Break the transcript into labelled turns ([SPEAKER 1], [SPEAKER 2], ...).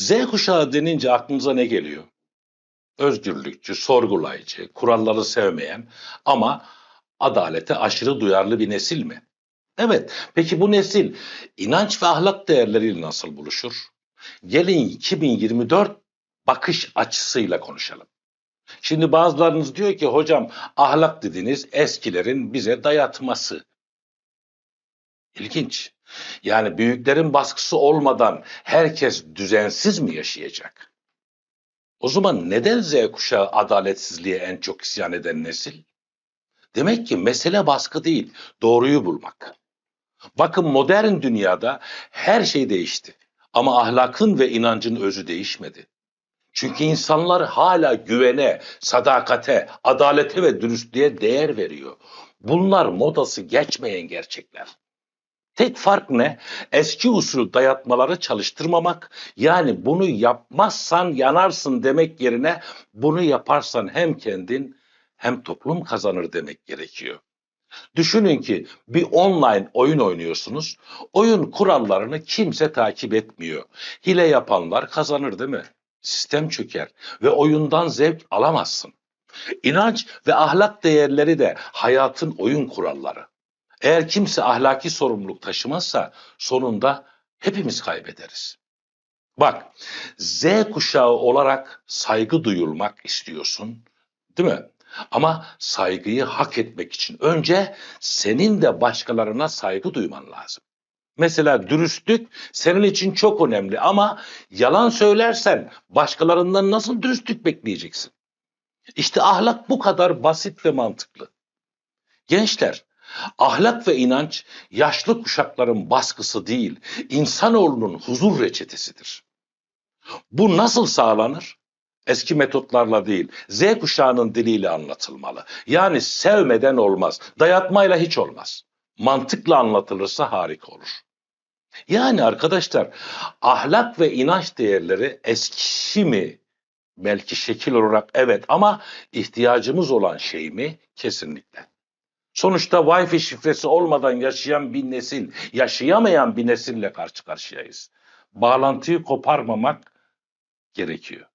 [SPEAKER 1] Z kuşağı denince aklınıza ne geliyor? Özgürlükçü, sorgulayıcı, kuralları sevmeyen ama adalete aşırı duyarlı bir nesil mi? Evet, peki bu nesil inanç ve ahlak değerleriyle nasıl buluşur? Gelin 2024 bakış açısıyla konuşalım. Şimdi bazılarınız diyor ki hocam ahlak dediğiniz eskilerin bize dayatması. İlginç. Yani büyüklerin baskısı olmadan herkes düzensiz mi yaşayacak? O zaman neden Z kuşağı adaletsizliğe en çok isyan eden nesil? Demek ki mesele baskı değil, doğruyu bulmak. Bakın modern dünyada her şey değişti. Ama ahlakın ve inancın özü değişmedi. Çünkü insanlar hala güvene, sadakate, adalete ve dürüstlüğe değer veriyor. Bunlar modası geçmeyen gerçekler. Tek fark ne? Eski usul dayatmaları çalıştırmamak, yani bunu yapmazsan yanarsın demek yerine bunu yaparsan hem kendin hem toplum kazanır demek gerekiyor. Düşünün ki bir online oyun oynuyorsunuz. Oyun kurallarını kimse takip etmiyor. Hile yapanlar kazanır değil mi? Sistem çöker ve oyundan zevk alamazsın. İnanç ve ahlak değerleri de hayatın oyun kuralları. Eğer kimse ahlaki sorumluluk taşımazsa sonunda hepimiz kaybederiz. Bak, Z kuşağı olarak saygı duyulmak istiyorsun, değil mi? Ama saygıyı hak etmek için önce senin de başkalarına saygı duyman lazım. Mesela dürüstlük senin için çok önemli ama yalan söylersen başkalarından nasıl dürüstlük bekleyeceksin? İşte ahlak bu kadar basit ve mantıklı. Gençler, ahlak ve inanç yaşlı kuşakların baskısı değil, insanoğlunun huzur reçetesidir. Bu nasıl sağlanır? Eski metotlarla değil, Z kuşağının diliyle anlatılmalı. Yani sevmeden olmaz, dayatmayla hiç olmaz. Mantıkla anlatılırsa harika olur. Yani arkadaşlar ahlak ve inanç değerleri eski mi? Belki şekil olarak evet ama ihtiyacımız olan şey mi? Kesinlikle. Sonuçta Wi-Fi şifresi olmadan yaşayan bir nesil, yaşayamayan bir nesille karşı karşıyayız. Bağlantıyı koparmamak gerekiyor.